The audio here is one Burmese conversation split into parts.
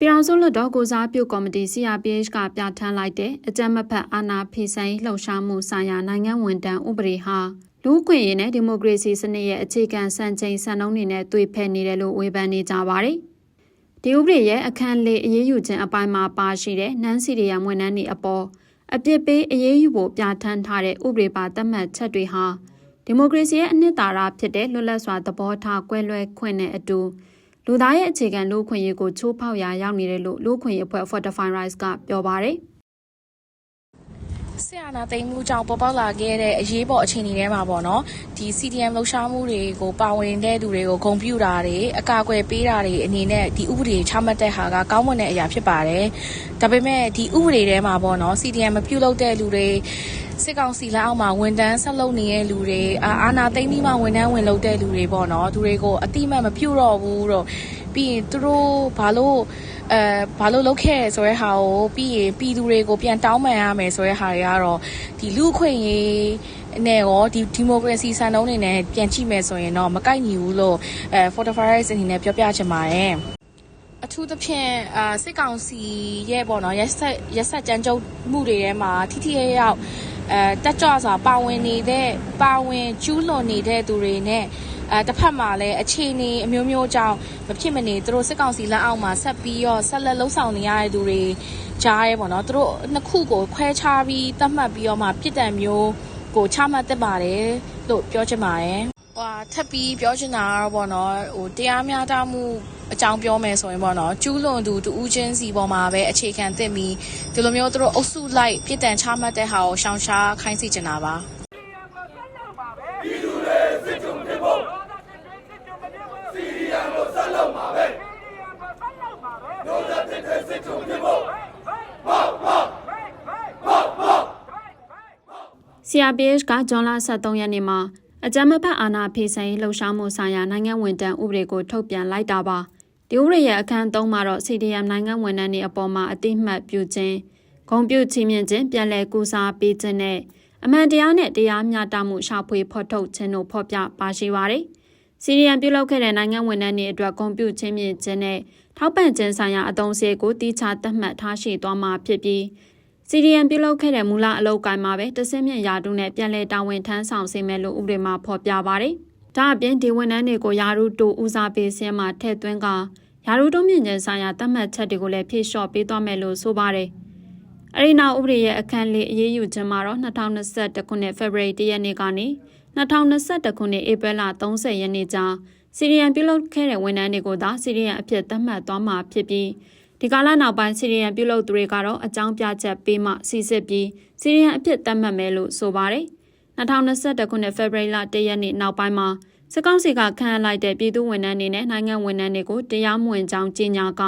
ပြည်အောင်စုလွှတ်တော်ကိုစားပြုကော်မတီ CRPH ကပြဋ္ဌာန်းလိုက်တဲ့အကြမ်းမဖက်အာဏာဖီဆိုင်လှုပ်ရှားမှုဆိုင်ရာနိုင်ငံဝန်တန်းဥပဒေဟာလူ့အခွင့်အရေးနဲ့ဒီမိုကရေစီစနစ်ရဲ့အခြေခံစံချိန်စံနှုန်းတွေနဲ့တွေ့ဖက်နေတယ်လို့ဝေဖန်နေကြပါတယ်။ဒီဥပဒေရဲ့အခန်းလေးအရေးယူခြင်းအပိုင်းမှာပါရှိတဲ့နန်းစီရီယာဝန်ထမ်းတွေအပေါ်အပြစ်ပေးအရေးယူဖို့ပြဋ္ဌာန်းထားတဲ့ဥပဒေပါသတ်မှတ်ချက်တွေဟာဒီမိုကရေစီရဲ့အနှစ်သာရဖြစ်တဲ့လွတ်လပ်စွာသဘောထားကွဲလွဲခွင့်နဲ့အတူ လူသားရဲ့အခြေခံလူ့အခွင့်အရေးကိုချိုးဖောက်ရာရောက်နေတယ်လို့လူ့အခွင့်အရေးအဖွဲ့ Fortify Rights ကပြောပါတယ်။ ဆရာနာသိမ်းမှုကြောင့်ပေါ်ပေါက်လာခဲ့တဲ့အရေးပေါ်အခြေအနေတွေမှာပေါ့နော်ဒီ CDM လှုပ်ရှားမှုတွေကိုပါဝင်တဲ့သူတွေကိုဂုဏ်ပြုတာတွေအကာအကွယ်ပေးတာတွေအနေနဲ့ဒီဥပဒေချမှတ်တဲ့ဟာကကောင်းမွန်တဲ့အရာဖြစ်ပါတယ်ဒါပေမဲ့ဒီဥပဒေထဲမှာပေါ့နော် CDM မပြုလုပ်တဲ့လူတွေစစ်ကောင်စီလက်အောက်မှာဝန်တန်းဆက်လုပ်နေတဲ့လူတွေအာအာနာသိမ်းပြီးမှဝန်တန်းဝင်လုပ်တဲ့လူတွေပေါ့နော်သူတွေကိုအတိမတ်မပြုတော့ဘူးတော့ပြီးရင်သူတို့ဘာလို့ အဲဘာလို့လုပ်ခဲ့ဆိုတဲ့ဟာကိုပြီးရင်ပြည်သူတွေကိုပြန်တောင်းပန်ရမယ်ဆိုတဲ့ဟာတွေကတော့ဒီလူအခွင့်အရေးနဲ့ရောဒီဒီမိုကရေစီစံနှုန်းတွေနဲ့ပြန်ကြည့်မယ်ဆိုရင်တော့မကိုက်ညီဘူးလို့အဲ Fortify အနေနဲ့ပြောပြချင်ပါတယ်အထူးသဖြင့်အာစစ်ကောင်စီရဲ့ပေါ့နော်ရက်ဆက်ရက်ဆက်ကြမ်းကြုတ်မှုတွေထဲမှာထိထိရရောက်အဲတက်ကြွစွာပါဝင်နေတဲ့ပါဝင်ကျူးလွန်နေတဲ့သူတွေနဲ့ အဲတစ်ဖက်မှာလည်းအခြေအနေအမျိုးမျိုးကြောင့်မဖြစ်မနေသူတို့စစ်ကောင်စီလက်အောက်မှာဆက်ပြီးတော့ဆက်လက်လှုပ်ဆောင်နေရတဲ့သူတွေကြားရဲပေါ့နော်သူတို့နှစ်ခုကိုခွဲခြားပြီးသတ်မှတ်ပြီးတော့မှပြစ်ဒဏ်မျိုးကိုချမှတ်တတ်ပါတယ်လို့ပြောချင်ပါတယ်ဟိုထပ်ပြီးပြောချင်တာကတော့ပေါ့နော်ဟိုတရားမျှတမှုအကြောင်းပြောမယ်ဆိုရင်ပေါ့နော်ကျူးလွန်သူတူဦးချင်းစီပေါ်မှာပဲအခြေခံသင့်ပြီးဒီလိုမျိုးသူတို့အုပ်စုလိုက်ပြစ်ဒဏ်ချမှတ်တဲ့ဟာကိုရှောင်ရှားခိုင်းစီချင်တာပါ ပြည်သူတွေစစ်ကြုံဖြစ်ဖို့စီရီယံကိုဆက်လုပ်မှာပဲဒုသဖြစ်တဲ့စစ်ကြုံဖြစ်ဖို့ CRPH ကဇွန်လ23ရက်နေ့မှာအကြမ်းမဖက်အာဏာဖီဆိုင်လှုပ်ရှားမှုဆိုင်ရာနိုင်ငံဝန်တန်းဥပဒေကိုထုတ်ပြန်လိုက်တာပါဒီဥပဒေရဲ့အခန်း3မှာတော့ CDM နိုင်ငံဝန်ထမ်းတွေအပေါ်မှာအတိမတ်ပြုခြင်းဂုံပြုချီးမြှင့်ခြင်းပြန်လည်ကူစားပေးခြင်းနဲ့အမှန်တရားနဲ့တရားမျှတမှုရှာဖွေဖော်ထုတ်ခြင်းတို့ဖော်ပြပါရှိပါတယ်စီရီယံပြုလုပ်ခဲ့တဲ့နိုင်ငံဝန်ထမ်းတွေအတွက်ဂုံပြုချင်းမြင့်ခြင်းနဲ့ထောက်ပံ့ခြင်းဆိုင်ရာအသုံးစရိတ်ကိုတိကျသတ်မှတ်ထားရှိသွားမှာဖြစ်ပြီး စီရီယံပြုလုပ်ခဲ့တဲ့မူလအလုပ်ကိုင်းမှာပဲတဆင့်မြင့်ယာတုနဲ့ပြန်လည်တာဝန်ထမ်းဆောင်စေမယ်လို့ဥပဒေမှာဖော်ပြပါတယ်။ဒါအပြင်ဒီဝန်ထမ်းတွေကိုယာရုတိုဦးစားပေးစင်းမှာထည့်သွင်းကယာရုတိုမြင့်ခြင်းဆိုင်ရာသတ်မှတ်ချက်တွေကိုလည်းဖြည့်လျှော့ပေးသွားမယ်လို့ဆိုပါတယ်။အဲဒီနောက်ဥပဒေရဲ့အခန်းလေးအရေးယူခြင်းမှာတော့2021ခုနှစ်ဖေဖော်ဝါရီ1ရက်နေ့ကနေ2021ခုနှစ်ဧပြီလ30ရက်နေ့ကြားစီရီယံပြုလုပ်ခဲ့တဲ့ဝန်ထမ်းတွေကိုသာစီရီယံအဖြစ်သတ်မှတ်သွားမှာဖြစ်ပြီး ဒီကာလနောက်ပိုင်းစီရီယံပြုလုပ်သူတွေကတော့အကြောင်းပြချက်ပေးမှစီစစ်ပြီးစီရီယံအဖြစ်သတ်မှတ်မယ်လို့ဆိုပါတယ်။2021ခုနှစ်ဖေဖော်ဝါရီလ1ရက်နေ့နောက်ပိုင်းမှာစစ်ကောင်စီကခန့်အပ်လိုက်တဲ့ပြည်သူဝန်ထမ်းတွေနဲ့နိုင်ငံဝန်ထမ်းတွေကိုတရားမဝင်ကြောင်းကြီးညာက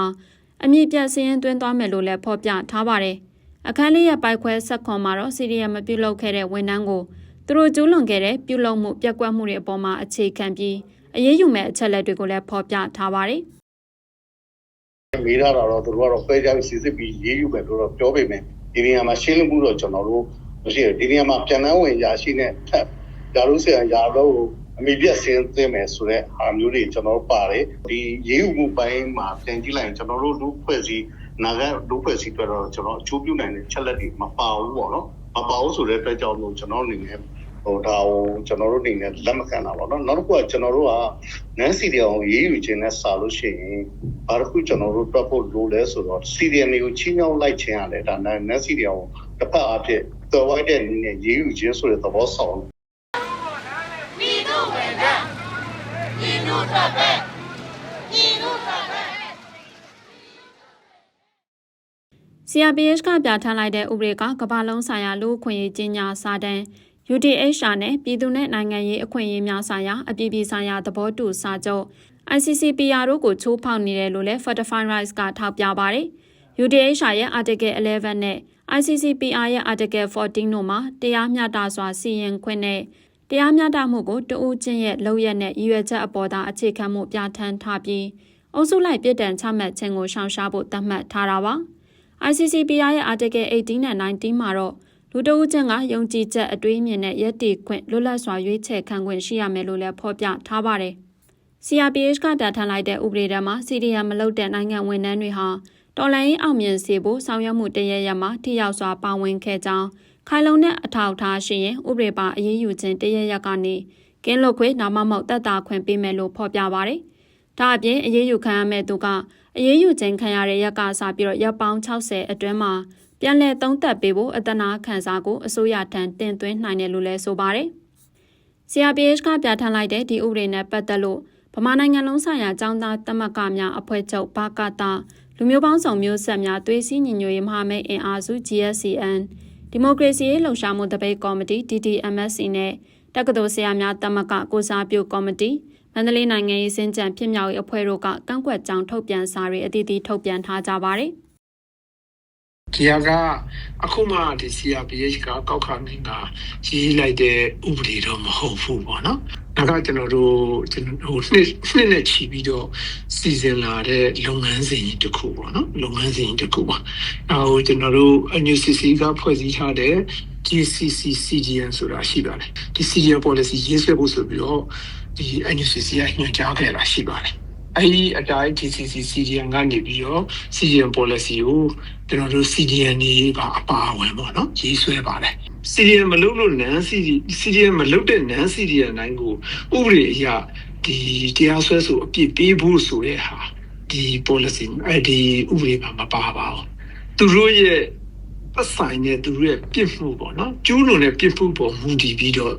အမြင့်ပြတ်စည်ရင်သွင်းသွားမယ်လို့လည်းဖော်ပြထားပါတယ်။အခန်းလေးရပိုက်ခွဲဆက်ခွန်မှာတော့စီရီယံမပြုလုပ်ခဲ့တဲ့ဝန်ထမ်းကိုသူတို့ကျူးလွန်ခဲ့တဲ့ပြုလုပ်မှုပြက်ကွက်မှုတွေအပေါ်မှာအခြေခံပြီးအရေးယူမဲ့အချက်လက်တွေကိုလည်းဖော်ပြထားပါတယ်။ မေးထားတာတော့သူတို့ကတော့ပဲကြပြီးစစ်စစ်ပြီးရေးယူမယ်လို့တော့ပြောပေမဲ့ဒီနေရာမှာရှင်းလင်းမှုတော့ကျွန်တော်တို့မရှိဘူးဒီနေရာမှာပြန်လန်းဝင်ရာရှိနဲ့ထပ်ယာလို့ဆရာယာလို့အမိပြတ်ဆင်းသင်းမယ်ဆိုတော့အာမျိုးတွေကျွန်တော်တို့ပါတယ်ဒီရေးယူမှုပိုင်းမှာပြန်ကြည့်လိုက်ရင်ကျွန်တော်တို့လူဖွဲ့စည်းနာဂတ်လူဖွဲ့စည်းအတွက်တော့ကျွန်တော်အချိုးပြုနိုင်တဲ့ချက်လက်တွေမပါဘူးပေါ့နော်မပါဘူးဆိုတဲ့အတွက်ကြောင့်မို့ကျွန်တော်အနေနဲ့ ဟိုဒါကိုကျွန်တော်တို့အနေနဲ့လက်မခံတာပေါ့နော်နောက်တစ်ခုကကျွန်တော်တို့ကနန်းစီတီအောင်ရေးယူခြင်းနဲ့စာလို့ရှိရင်ဘာတစ်ခုကျွန်တော်တို့တွက်ဖို့လိုလဲဆိုတော့စီဒီအမ်ကိုချင်းချောင်းလိုက်ခြင်းရတယ်ဒါနန်းစီတီအောင်တစ်ဖက်အဖြစ်တော်ဝိုက်တဲ့နည်းနဲ့ရေးယူခြင်းဆိုတဲ့သဘောဆောင်ပြည်သူဝင်တဲ့ပြည်သူတပ်တဲ့ပြည်သူတပ်တဲ့ CRPH ကပြဋ္ဌာန်းလိုက်တဲ့ဥပဒေကကမ္ဘာလုံးဆိုင်ရာလူ့အခွင့်အရေးကြီးညာစာတမ်း UDHR နဲ့ပြည်သူ့နဲ့နိုင်ငံရေးအခွင့်အရေးများဆိုင်ရာအပြည်ပြည်ဆိုင်ရာသဘောတူစာချုပ် ICCPR တို့ကိုချိုးဖောက်နေတယ်လို့လည်း Fortify Rights ကထောက်ပြပါတယ်။ UDHR ရဲ့ Article 11နဲ့ ICCPR ရဲ့ Article 14တို့မှာတရားမျှတစွာစီရင်ခွင့်နဲ့တရားမျှတမှုကိုတဦးချင်းရဲ့လုပ်ရက်နဲ့ရည်ရွယ်ချက်အပေါ်သာအခြေခံမှုပြဋ္ဌာန်းထားပြီးအုပ်စုလိုက်ပြည်တံချမှတ်ခြင်းကိုရှောင်ရှားဖို့သတ်မှတ်ထားတာပါ။ ICCPR ရဲ့ Article 18နဲ့19မှာတော့ လူတဦးချင်းကယုံကြည်ချက်အတွေးအမြင်နဲ့ယက်တီခွင့်လွတ်လပ်စွာရွေးချယ်ခံခွင့်ရှိရမယ်လို့လည်းဖော်ပြထားပါတယ်။ CRPH ကတာထန်လိုက်တဲ့ဥပဒေထဲမှာ CDM မလုပ်တဲ့နိုင်ငံဝန်ထမ်းတွေဟာတော်လိုင်းအောင်မြင်စေဖို့ဆောင်ရွက်မှုတရရမှာထိရောက်စွာပါဝင်ခဲ့ကြောင်းခိုင်လုံတဲ့အထောက်အထားရှိရင်ဥပဒေပါအရေးယူခြင်းတရရက်ကနေကင်းလွတ်ခွင့်နာမမောက်တက်တာခွင့်ပေးမယ်လို့ဖော်ပြပါရယ်။ဒါအပြင်အရေးယူခံရမဲ့သူကအရေးယူခြင်းခံရတဲ့ရက်ကစားပြီးတော့ရပ်ပေါင်း60အတွင်းမှာ ပြန်လည်သုံးသပ်ပေးဖို့အတနာခံစားကိုအစိုးရထံတင်သွင်းနိုင်တယ်လို့လည်းဆိုပါရယ်။ CRPH ကပြဋ္ဌာန်းလိုက်တဲ့ဒီဥပဒေနဲ့ပတ်သက်လို့ဗမာနိုင်ငံလုံးဆိုင်ရာចောင်းသားတမကများအဖွဲ့ချုပ်ဘာကတာလူမျိုးပေါင်းစုံမျိုးဆက်များသွေးစည်းညီညွတ်ရေးမဟာမိတ်အင်အားစု GSCN ဒီမိုကရေစီရေးလှုပ်ရှားမှုတပိတ်ကော်မတီ DDMSC နဲ့တက္ကသိုလ်ဆရာများတမကကိုစားပြုကော်မတီမန္တလေးနိုင်ငံရေးစင်ကြံဖြစ်မြောက်ရေးအဖွဲ့တို့ကကန့်ကွက်ကြောင်းထုတ်ပြန်စာတွေအသီးသီးထုတ်ပြန်ထားကြပါတယ်။ ဒီဟာကအခုမှဒီ CRPH ကကောက်ခါမင်းကရေးလိုက်တဲ့ဥပဒေတော့မဟုတ်ဘူးပေါ့နော်။ဒါကကျွန်တော်တို့ကျွန်တော်ဟိုနှစ်နှစ်နဲ့ချီပြီးတော့စီစဉ်လာတဲ့လုပ်ငန်းစဉ်ကြီးတစ်ခုပေါ့နော်။လုပ်ငန်းစဉ်ကြီးတစ်ခုပါ။အဲဟိုကျွန်တော်တို့ NUCC ကဖွဲ့စည်းထားတဲ့ GCC CDN ဆိုတာရှိပါတယ်။ဒီ CDN policy ရေးဆွဲဖို့ဆိုပြီးတော့ဒီ NUCC ကညွှန်ကြားခဲ့တာရှိပါတယ်။ အဲဒီအတိုင်း GCC CDN ကနေပြီးတော့ CDN policy ကိုကျွန်တော်တို့ CDN တွေပါအပါအဝင်ပေါ့နော်ရေးဆွဲပါတယ် CDN မလုပ်လို့နန်း CDN မလုပ်တဲ့နန်း CDN တိုင်းကိုဥပဒေအရဒီတရားစွဲဆိုအပြစ်ပေးဖို့ဆိုတဲ့ဟာဒီ policy အဲ့ဒီဥပဒေမှာမပါပါဘူးသူတို့ရဲ့ပတ်ဆိုင်တဲ့သူတို့ရဲ့ပြစ်မှုပေါ့နော်ကျူးလွန်တဲ့ပြစ်မှုပေါ်မူတည်ပြီးတော့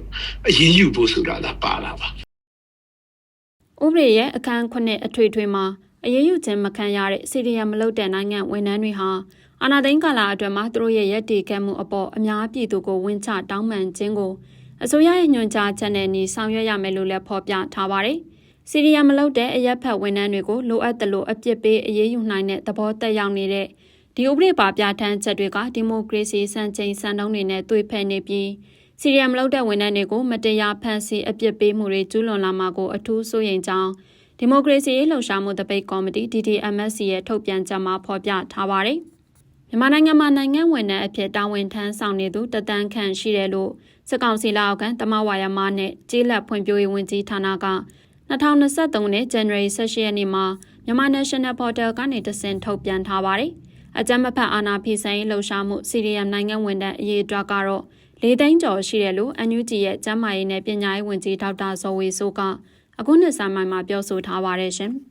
အရေးယူဖို့ဆိုတာလာပါလာပါ ဥပဒေရဲ့အခန်းခုနှစ်အထွေထွေမှာအရေးယူခြင်းမခံရတဲ့စီရီယံမလုပ်တဲ့နိုင်ငံဝန်ထမ်းတွေဟာအာဏာသိမ်းကာလအတွင်းမှာသူတို့ရဲ့ရည်တည်ခဲ့မှုအပေါ်အများပြည်သူကိုဝန်ချတောင်းပန်ခြင်းကိုအစိုးရရဲ့ညွှန်ကြားချက်နဲ့ညီဆောင်ရွက်ရမယ်လို့လည်းဖော်ပြထားပါတယ်။စီရီယံမလုပ်တဲ့အရက်ဖက်ဝန်ထမ်းတွေကိုလိုအပ်သလိုအပြစ်ပေးအရေးယူနိုင်တဲ့သဘောတက်ရောက်နေတဲ့ဒီဥပဒေပါပြဋ္ဌာန်းချက်တွေကဒီမိုကရေစီစံချိန်စံနှုန်းတွေနဲ့တွေ့ဖက်နေပြီး စီရီယံမလုပ်တဲ့ဝန်ထမ်းတွေကိုမတရားဖမ်းဆီးအပြစ်ပေးမှုတွေကျူးလွန်လာမှာကိုအထူးစိုးရိမ်ကြောင်းဒီမိုကရေစီရေးလှုပ်ရှားမှုတပိတ်ကော်မတီ DDMSC ရဲ့ထုတ်ပြန်ချက်မှာဖော်ပြထားပါတယ်။မြန်မာနိုင်ငံမှာနိုင်ငံဝန်ထမ်းအဖြစ်တာဝန်ထမ်းဆောင်နေသူတသန်းခန့်ရှိတယ်လို့စစ်ကောင်စီလက်အောက်ခံတမဝါယမနဲ့ကျေးလက်ဖွံ့ဖြိုးရေးဝန်ကြီးဌာနက2023ခုနှစ် January 18ရက်နေ့မှာမြန်မာ National Portal ကနေတဆင့်ထုတ်ပြန်ထားပါတယ်။အကြမ်းမဖက်အာဏာဖီဆိုင်ရေးလှုပ်ရှားမှု CDM နိုင်ငံဝန်ထမ်းအရေးအတွက်ကတော့ ၄သိန်းကျော်ရှိတယ်လို့ NUG ရဲ့ကျန်းမာရေးနဲ့ပညာရေးဝန်ကြီးဒေါက်တာဇော်ဝေဆိုးကအခုနှစ်ဆန်းပိုင်းမှာပြောဆိုထားပါတယ်ရှင်။